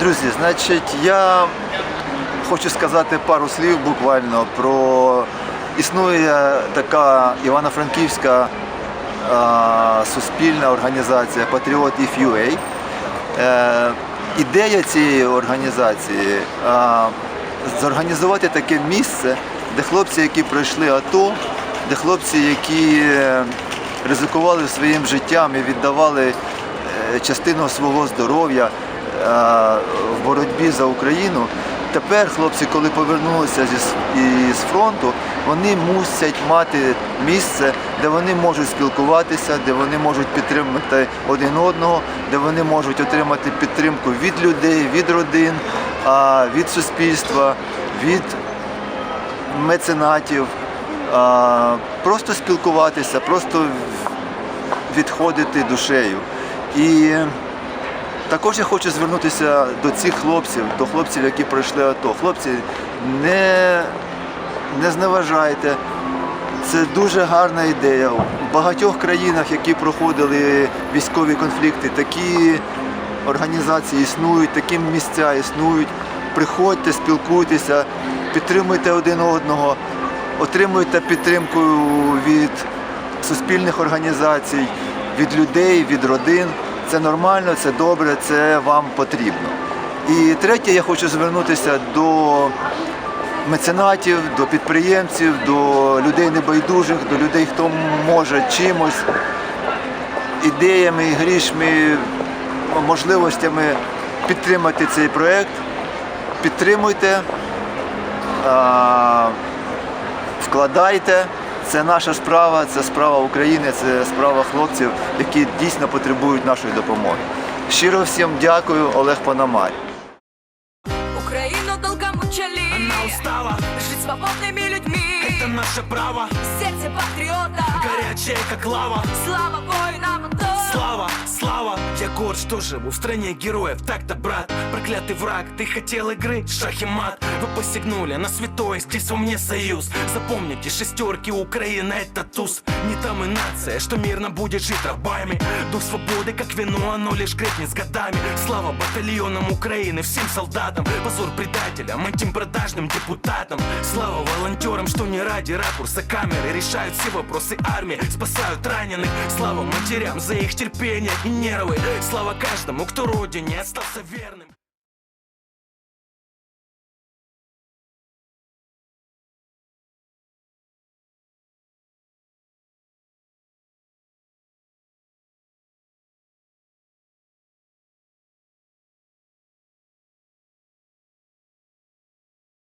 Друзі, значить, я хочу сказати пару слів буквально про існує така Івано-Франківська суспільна організація Patriot If Е, ідея цієї організації зорганізувати таке місце, де хлопці, які пройшли АТО, де хлопці, які ризикували своїм життям і віддавали е, частину свого здоров'я в боротьбі за Україну. Тепер хлопці, коли повернулися із фронту, вони мусять мати місце, де вони можуть спілкуватися, де вони можуть підтримати один одного, де вони можуть отримати підтримку від людей, від родин, від суспільства, від меценатів, просто спілкуватися, просто відходити душею. І також я хочу звернутися до цих хлопців, до хлопців, які пройшли АТО. Хлопці, не, не зневажайте. Це дуже гарна ідея. У багатьох країнах, які проходили військові конфлікти, такі організації існують, такі місця існують. Приходьте, спілкуйтеся, підтримуйте один одного, отримуйте підтримку від суспільних організацій, від людей, від родин. Це нормально, це добре, це вам потрібно. І третє, я хочу звернутися до меценатів, до підприємців, до людей небайдужих, до людей, хто може чимось, ідеями, грішми, можливостями підтримати цей проєкт. Підтримуйте, вкладайте. Це наша справа, це справа України, це справа хлопців, які дійсно потребують нашої допомоги. Щиро всім дякую, Олег Панамарь. Україна долго мучали вона устала, Жить свободними людьми наше право. Сердце патриота. Горячее, как лава. Слава воинам АТО Слава, слава, я горд, что живу в стране героев. Так-то, брат, проклятый враг. Ты хотел игры, шах и мат. Вы посягнули на святое, здесь во мне союз. Запомните, шестерки Украина это туз. Не там и нация, что мирно будет жить рабами. Дух свободы, как вино, оно лишь крепнет с годами. Слава батальонам Украины, всем солдатам. Позор предателям, этим продажным депутатам. Слава волонтерам, что не ради ракурса камеры Решают все вопросы армии, спасают раненых Слава матерям за их терпение и нервы Слава каждому, кто родине остался верным